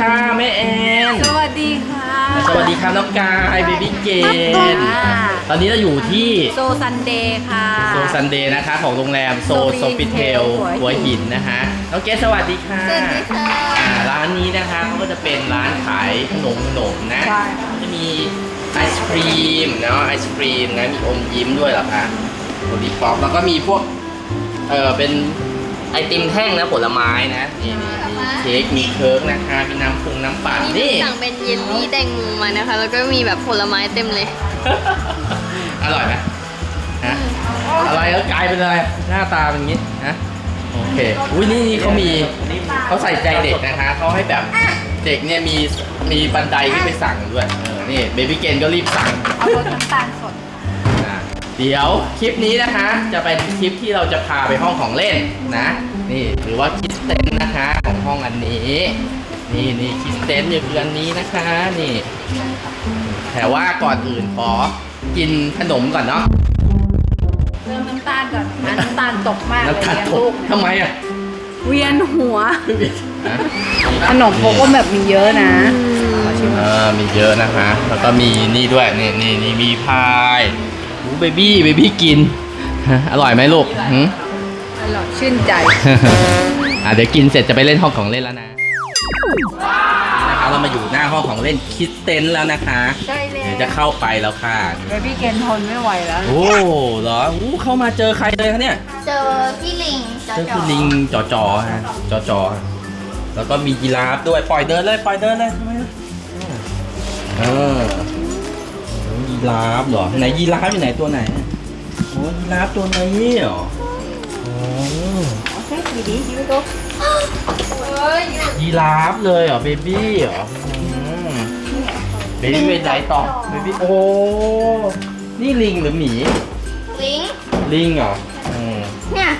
ค่ะแม่แอน สวัสดีค่ะสวัสดีครับน้องกายเบบี้เกนค่ะตอนนี้เราอยู่ที่โซซันเดย์ค่ะ โซซันเดย์นะคะ ของโรงแรมโซโซฟิเทลหัหัววหิหินนนะคะน้องเกสสวัสดีค่ะสวัสดีค่ะอ่าร้านนี้นะคะเขาก็จะเป็นร้านขายขนมขนมนะใช่จะมีไอศครีมเนาะไอศครีมนะมีอมยิ้มด้วยเหรอคะโอลิปอปแล้วก็มีพวกเออเป็น ไอติมแท่งนะผลไม้นะนี่นี่มีเค้กมีเคิร์กนะคะมีน้ำพุงน้ำปั่นนี่นี่สั่งเป็นเยลลี่แตงโมมานะคะ แล้วก็มีแบบผลไม้เต็มเลย อร่อยไหมฮะอะไรแล้วกลายเป็นอะไรหน้าตาเป็นอย่างงี้ฮะโอเคอุ้ยนี่นี่เขามีเขาใส่ใจเด็กนะคะเขาให้แบบเด็กเนี่ยมีมีบันไดที่ไปสั่งด้วยเออนี่เบบี้เกนก็รีบสั่งเอารสน้ำตาลสดอะ เดี๋ยวคลิปนี้นะคะ จะเป็นคลิปที่เราจะพาไปห้องของเล่นนะ นี่หรือว่าคิสเตนนะคะของห้องอันนี้ นี่นี่คิสเตนอยู่คืออันนี้นะคะนี่ แต่ว่าก่อนอื่นขอกินขนมก่อนเนาะเริ่มน้ำตาลก่อนนะน้ำตาลตกมากเลยแล้วกัดเนี่ยตลูกกทำไมอะเวียนหัว ฮะขนมโคก็แบบมีเยอะนะขอชิมเออมีเยอะนะคะ แล้วก็มีนี่ด้วยนี่นี่นี่มีพายอู้ เบบี้เบบี้กินฮะอร่อยไหมลูกหืมอร่อยชื่นใจ อะเดี๋ยวกินเสร็จจะไปเล่นห้องของเล่นแล้วนะนะคะเรามาอยู่หน้าห้องของเล่นคิดเต็นท์แล้วนะคะใช่เลยเดี๋ยวจะเข้าไปแล้วค่ะเบบี้เกนทนไม่ไหวแล้ว โอ้เหรออู้เข้ามาเจอใครเลยคะเนี่ยเจอพี่ลิงจอเจอจคุณลิงจอจอฮะจอจอแล้วก็มียีราฟด้วยปล่อยเดินเลยปล่อยเดินเลยทำไมล่ะเออ ยีราฟเหรอไหนยีราฟอยู่ไหนตัวไหนโอ้ยีราฟตัวนี้เหรอโอ้ยีราฟเลยเหรอเบบี้เหรอเบบี้ไปไหนต่อเบบี้โอ้นี่ลิงหรือหมี ลิง ลิงเหรออืมเนี่ย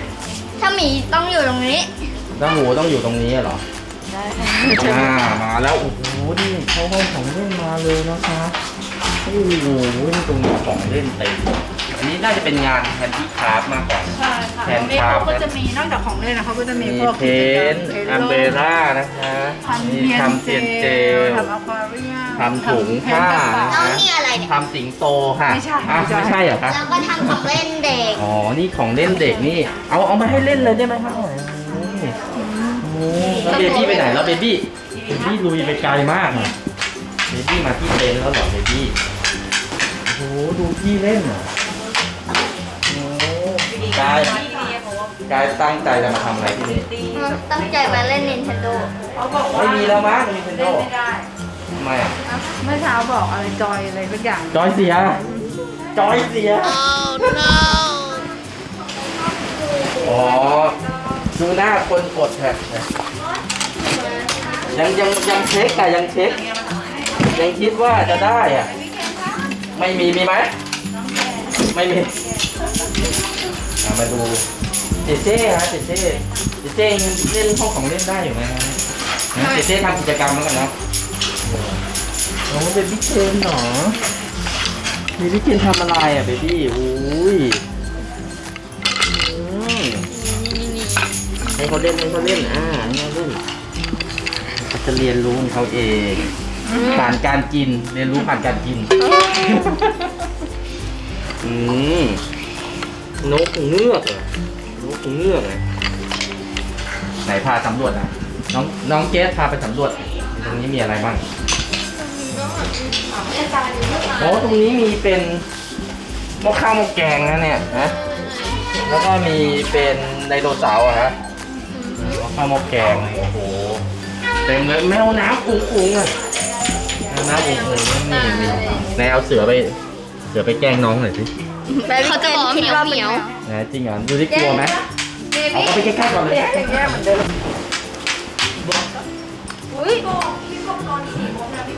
ถ้าหมีต้องอยู่ตรงนี้แล้วหมูต้องอยู่ตรงนี้เหรออ่ามาแล้วโอ้โหนี่เข้าห้องของเล่นมาเลยนะคะ โอ้โหนี่ตรงนี้ของเล่นเต็มอันนี้น่าจะเป็นงานแฮนดี้คราฟต์มากกว่า ใช่ค่ะแทนนี่คาร์เขาบ ก็จะมีนอกจากของเล่นนะเขาก็จะมีมีพวกเพนท์อัมเบร่านะคะทำนี่เทียนทำเทียนเจล ทำอควาเรียมทำถุงผ้าน้องนี่อะไรเนี่ยทำสิงโตค่ะไม่ใช่อะไม่ใช่ ไม่ใช่เหรอคะแล้วก็ทำของเล่นเด็ก อ๋อ นี่ของเล่นเด็กนี่ เอาเอามาให้เล่นเลยได้ไหมครับนี่โอ้แล้วเบบี้ไปไหนแล้วเบบี้ เบบี้ลุยไปไกลมากอะเบบี้มาที่เต็นท์แล้วเหรอเบบี้ โอ้โหดูพี่เล่นเหรอโอ้กายกายตั้งใจจะมาทำอะไรที่นี่ตั้งใจมาเล่น Nintendo ไม่มีแล้วมั้ง Nintendo ไม่ได้ทำไมอะเมื่อเช้าบอกอะไรจอยอะไรสักอย่างจอยเสีย จอยเสียอ๋อดูหน้าคนกดแท็กยังยังยังเช็คอะยังเช็คยังคิดว่าจะได้อะ ไม่มีมีไหมไม่มีอะมาดูเจเจ้ฮะเจเจ้เจเจ้ยังเล่นห้องของเล่นได้อยู่ไหมฮะนะเจเจ้ทำกิจกรรมแล้วกันนะโอ้เบบี้เคนเหรอเบบี้เคนทำอะไรอะเบบี้อุ้ยอืมให้เขาเล่นให้เขาเล่นอ่าให้เขาเล่นเขาจะเรียนรู้ของเขาเอง ผ่านการกินเรียนรู้ผ่านการกิน อืมนกเงือกเหรอนกเงือกเหรอไหนพาสำรวจอะ น้องน้องเกสพาไปสำรวจ ตรงนี้มีอะไรบ้าง โอ้ตรงนี้มีเป็นหม้อข้าวหม้อแกงนะเนี่ยนะแล้วก็มีเป็นไดโนเสาร์อะฮะหม้อข้าวหม้อแกง โอ้โห เต็มเลยแมวน้ำอุ้งอุ้งๆอะแมว น้ำอุ้งอุ้งๆนี่มีไหนเอาเสือไป เสือไปแกล้งน้องหน่อยสิเขาจะบอกว่าเหมียวเหมียวไหนจริงเหรอดูที่กลัวไหมเอาเข้าไปใกล้ๆก่อนเลยใกล้ๆเหมือนเดิม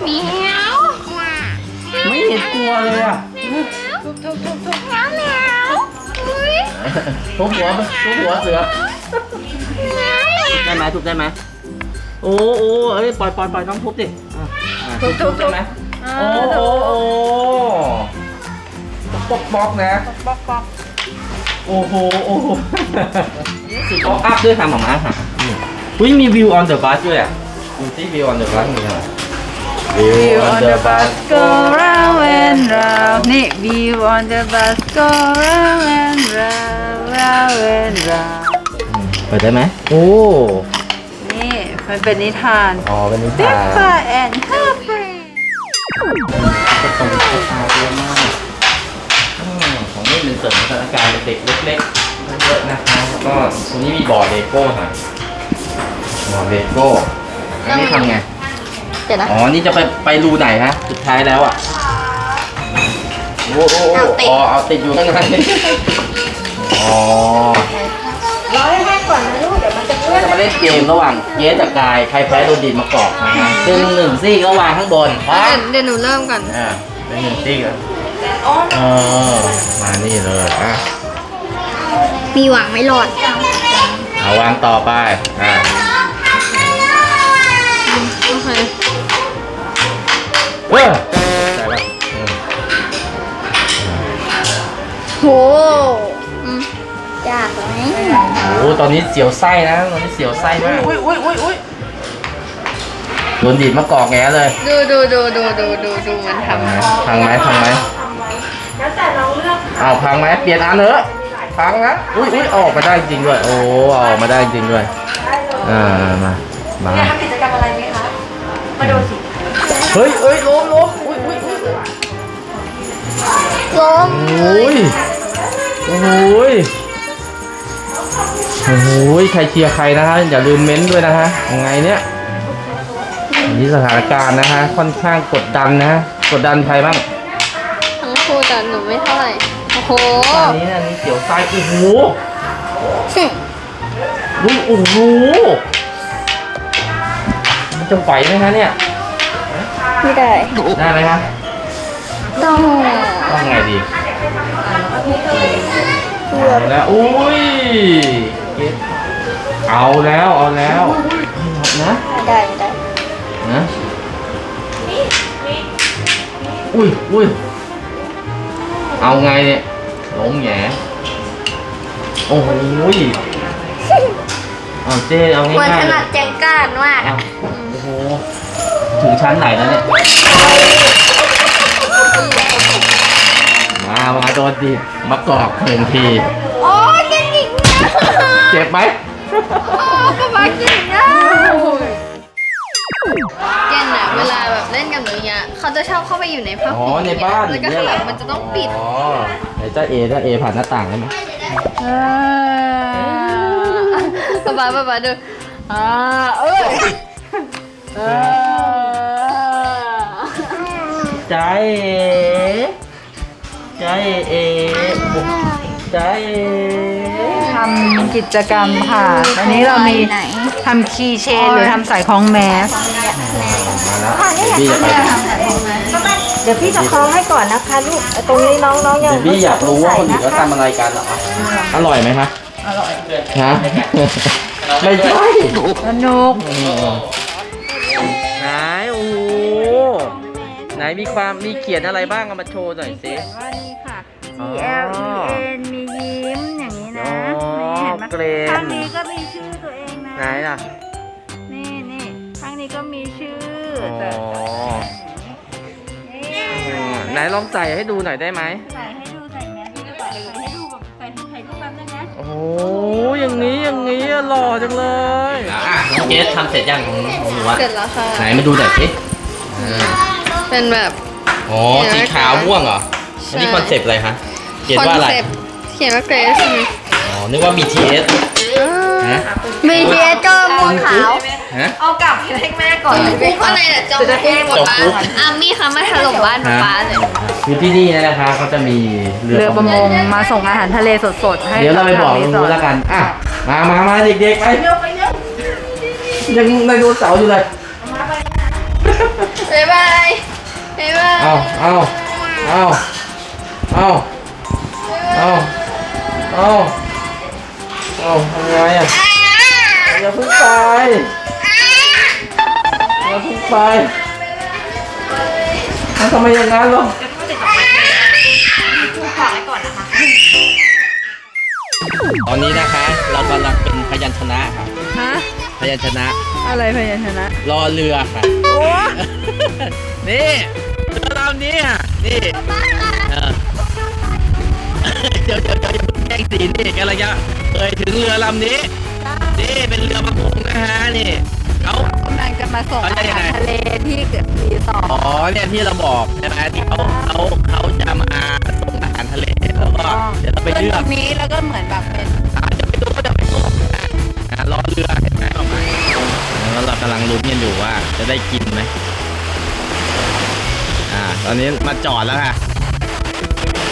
เหมียวไม่เห็นกลัวเลยอะทุบทุบทุบทุบเหมียวเหมียวอุ้ยทุบหัวทุบหัวเสือได้ไหมทุบได้ไหมโอ้โอ้เอ้ยปล่อยปล่อยปล่อยน้องทุบดิ อะอะทุบทุบได้ไหมโอ้โอ้โอ้ป๊อกป๊อกนะ ป๊อกป๊อกโอ้โห โอ้โหสิป๊อกอัพด้วยค่ะหมอม้าค่ะอุ้ยมีวิวออนเดอะบัสด้วยอะดูที่วิวออนเดอะบัสมีอะไร View on the bus go round and round นี่ View on the bus go round and round round and round เปิดได้ไหมโอ้ นี่มันเป็นนิทาน อ๋อเป็นนิทาน Peppa and her friends ก็ตรงกับราคาเยอะมากอืมของนี่เป็นเสริมสถานการณ์เด็กๆเล็กๆเยอะนะคะแล้วก็ตรงนี้มีบอร์ดเลโก้ค่ะบอร์ดเลโก้อันนี้ทำไง เดี๋ยวนะ อ๋อ นี่จะไปไปรูไหนฮะ สุดท้ายแล้วอะ โอ้โอ้โอ้เอาติดอ๋อเอาติดอยู่ข้างใน อ๋อ รอให้แห้งก่อนนะลูก เดี๋ยวมันจะเปื้อนจะมาเล่นเกมระหว่างเยสกับกาย ใครแพ้โดนดินมากรอกนะฮะซึ่งหนึ่งซี่ก็วางข้างบนครับเดี๋ยวหนูเริ่มก่อนอ่าเป็นหนึ่งซี่กันเออมานี่เลยอะมีหวังไม่รอดเอาวางต่อไปอ่าโอเคเว้ยใจละอืมโหอืมยากไหม โอ้ตอนนี้เสียวไส้นะตอนนี้เสียวไส้มากอุ้ยอุ้ยอุ้ยอุ้ยโดนดินมากรอกแงเลยดูดูดูดูดูดูดูมันทำพังไหมพังไหมเอาพังไหมเปลี่ยนอันเถอะพังนะอุ้ยอุ้ยออกมาได้จริงด้วย โอ้เอาออกมาได้จริงด้วยอ่ามามาทำกิจกรรมอะไรไหมคะมาดูสิเฮ้ยเฮ้ยล้มล้มอุ้ยอุ้ยอุ้ยล้มโอ้ยโอ้ย โอ้ยใครเชียร์ใครนะฮะอย่าลืมเม้นต์ด้วยนะฮะยังไงเนี่ยอันนี้สถานการณ์นะฮะค่อนข้างกดดันนะฮะกดดันใครบ้างทั้งคู่แต่หนูไม่เท่าไหร่โอ้โหตอนนี้อันนี้เสียวไส้โอ้โหอุ้ยโอ้โหมันจะไหวไหมคะเนี่ยไม่ได้ได้ไหมคะต้องต้องไงดี เอาแล้วอุ้ยเก็บเอาแล้วเอาแล้วนะไม่ได้ไม่ได้นะอุ้ยอุ้ยเอาไงเนี่ยล้มแหงโอ้โหยเอาเจ๊เอาเหมือนง่ายขๆเลนาดยแจงก้านมากอ้าวโอ้โหถึงชั้นไหนแล้วเนี่ยม ดนดิมากรอกหนึ่งทีโอ้ยเก่งอีกนะเจ็บไหมโอ้ป๊าป๊าเก่งอะเจนอะเวลาแบบเล่นกับหนูอย่างเงี้ยเขาจะชอบเข้าไปอยู่ในผ้าอ๋อห่มในบ้านแล้วก็เนี่ยข้างเหหรลัองมันจะต้องปิดอ๋อไหนจ้าเอจ้าเอผ่านหน้าต่างได้ไหมป๊าป๊าป๊าป๊าดูอ่าเอ้ยเออใจเอำกิจกรรมค่ะ วันนี้เรามีไหน ทำคีย์เชนหรือทำสายคล้องแมส มาแล้วเบบี้จะไปไหนเดี๋ยวพี่จะคล้องให้ก่อนนะคะลูกตรงนี้น้องๆยังเบบี้อยากรู้ว่าคนอื่นเขาทำอะไรกันเหรอ อร่อยไหมคะ อร่อยฮะ ไม่ใช่สนุก ไหนโอ้โหไหนมีความมีเขียนอะไรบ้างเอามาโชว์หน่อยสิ ว่านี่ค่ะอ๋อ G L E N เห็นไหมเกรน ข้างนี้ก็มีชื่อตัวเองนะ ไหนล่ะ นี่นี่ข้างนี้ก็มีชื่ออ๋อแต่นี่อืมไหนลองใส่ให้ดูหน่อยได้ไหม ใส่ให้ดูใส่แมสดูก่อนใส่ให้ดูแบบใส่ถ่ายรูปแป๊บนึงนะ โอ้โหอย่างนี้อย่างนี้อะหล่อจังเลย อะน้องเกสทำเสร็จยังของของหนูอะเสร็จแล้วค่ะ ไหนมาดูหน่อยสิเป็นแบบ อ๋อ สีขาวม่วงเหรอ อันนี้คอนเซปต์อะไรคะเขียนคอนว่าอะไร เซ็ปต์เขียนว่าเกรซใช่ไหมอ๋อ นึกว่า BTS ฮะ BTS ก็ม่วงขาวฮะ เอากลับให้แม่ก่อนคุกอะไรน่ะจอมคุกจอมคุกบ้านอามี่คะมาถล่มบ้านป๊าเลย คือที่นี่นะคะเขาจะมีเรือเรือประมงมาส่งอาหารทะเลสดๆ ให้เดี๋ยวเราไปบอกทงรู้รีสแล้วกัน อะ มามามาเด็กๆไปเร็วไปเร็วยังไดโนเสาร์อยู่เลย บ๊ายบายบ๊ายบายเอาเอาเอาเอาเอาเอา เอาทำไงอะอย่าเพิ่งไปอย่าเพิ่งไปเอาทำไมอย่างนั้นล่ะตอนนี้นะคะ เรากำลังเป็นพยัญชนะครับฮะพยัญชนะ อะไรพยัญชนะ รอเรือค่ะ โอ้นี่เรือลำนี้อะนี่เออเดี๋ยวเดี๋ยวเดี๋ยวอย่าเพิ่งแย่งสีนี่กันระยะ เอ่ยถึงเรือลำนี้ นี่เป็นเรือประมงนะฮะนี่เขา กำลังจะมาส่งเขาอาจะยังไงหารทะเลที่รีสอร์ทอ๋อเนี่ยที่เราบอกใช่ไหมที่เขาเขาเขาจะมาส่งอาหารทะเลแล้วก็เดี๋ยวเราไปเลือกตรงนี้แล้วก็เหมือนแบบเป็นอาจจะไปดูก็จะไปส่งนะอ่ารอเรือเห็นไหมออกมาแล้วเรากำลังลุ้นกันอยู่ว่าจะได้กินไหมอ่า ตอนนี้มาจอดแล้วค่ะ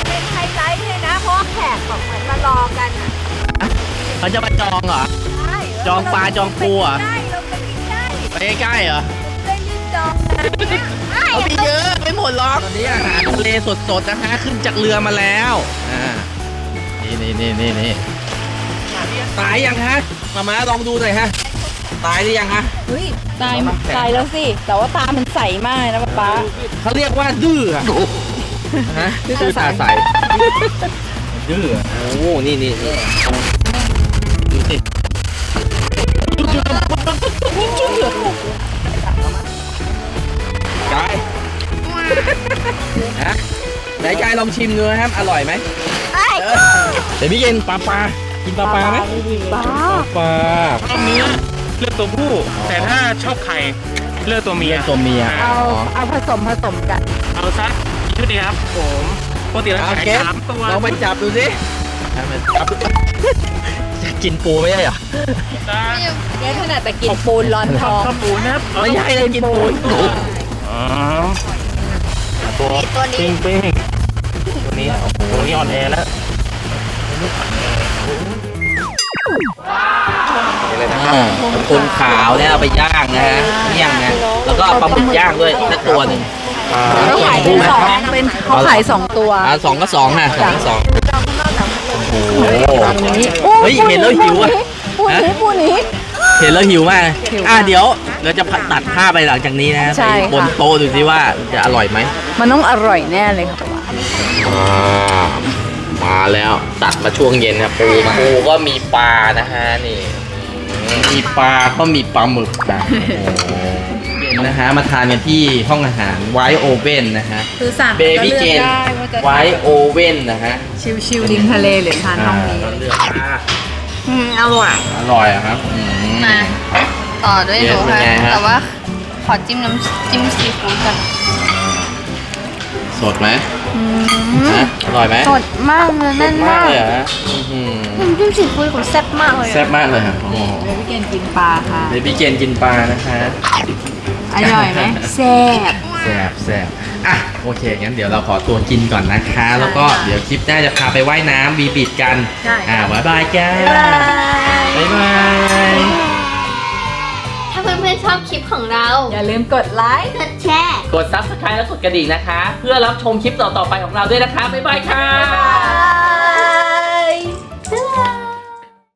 เป็นไฮไลท์เลยนะเพราะว่าแขกแบบเหมือนมารอกันอะ เขาจะมาจองเหรอใช่จองปลาจองปูเหรอใช่เราไปกินได้ไปใกล้ๆเหรอได้รีบจองนะเอาไปเยอะไม่หมดหรอกตอนนี้อาหารทะเลสดๆนะฮะขึ้นจากเรือมาแล้วอ่านี่นี่นี่นี่นี่ตายยังฮะมามาลองดูหน่อยฮะ ตายหรือยังฮะ เฮ้ยตายตายแล้วสิ แต่ว่าตามันใสมากนะป๊าป๊าเขาเรียกว่าดื้ออะฮะดื้อตาใสดื้ออะโอ้โหนี่นี่นี่ ดูสิกายฮะไหนกายลองชิมดูนะครับ อร่อยไหมเดี๋ยวพี่กินปลาปลากินปลาปลาไหมป๊าปลาชอบเนื้อเลือกตัวผู้ แต่ถ้าชอบไข่เลือกตัวเมียตัวเมียเอาเอาผสมผสมกัน เอาสักชุดนี้ครับผมปกติเราเอาขายสามตัวลองไปจับดูสิจับ กินปูไม่ใช่เหรอแกขนาดแต่กินปูนร้อนท้องข้าวปูนะครับไม่ใช่เลยกินปูอ๋อตัวเป้งเป้งตัวนี้โอ้โหนี่อ่อนแอแล้วอ่าคนขาวเนี่ยเอาไปย่างนะฮะเมี่ยงนะแล้วก็เอาปลาหมึกย่างด้วยสักตัวหนึ่งเขาขายเป็นสองเป็นเขาขายสองตัวอ่าสองก็สองฮะสองก็สอง โอ้โหนี้เฮ้ยเห็นแล้วหิวอะ ปูนี้ปูนี้เห็นแล้วหิวมาก หิวมากอะเดี๋ยวเราจะตัดภาพไปหลังจากนี้นะใช่ไปค่ะบนโต๊ะดูสิว่าจะอร่อยไหม มันต้องอร่อยแน่เลยค่ะป๊าป๊าอ่ามาแล้วตัดมาช่วงเย็นนะปูปูก็มีปลานะฮะนี่ มีปลาก็มีปลาหมึกนะโอ้โหเย็ นนะฮะ มาทานกันที่ห้องอาหารไวโอเว่นนะฮะคือสั่งเบก็บี้เลือกเจนได้ว่าจะไวโอเว่นนะฮะชิวๆริมทะเลหรือทานห้องนี้ก็เลือกอ่าอืมอร่อย อร่อยอะครับอืม มา ต่อด้วยหนูเป็นค่ะไงฮะ แต่ว่าขอจิ้มน้ำจิ้มซีฟู้ดกันสดไหมฮะอร่อยไหมสดมากเลยแน่นมามากกเลยเหรอฮะอื้อหือน้ำจิ้มซีฟู้ดของแซ่บมากเลยแซ่บมากเลยครับโอ้โห เบบี้เกนกินปลาค่ะ เบบี้เจนกินปลานะคะ อร่อยไหมแซ่บ แซ่บแซ่บอะโอเคงั้นเดี๋ยวเราขอตัวกินก่อนนะคะ แล้วก็ค่ะเดี๋ยวคลิปหน้าจะพาไปว่ายน้ำบีบีดกันใช่ อ่าบ๊ายบายจ้าบ๊ายบาย ถ้าเพื่อนๆชอบคลิปของเรา อย่าลืมกดไลค์ กดแชร์ กด subscribe และกดกระดิ่งนะคะ เพื่อรับชมคลิปต่อๆไปของเราด้วยนะคะ บ๊ายบายค่ะบ๊ายบาย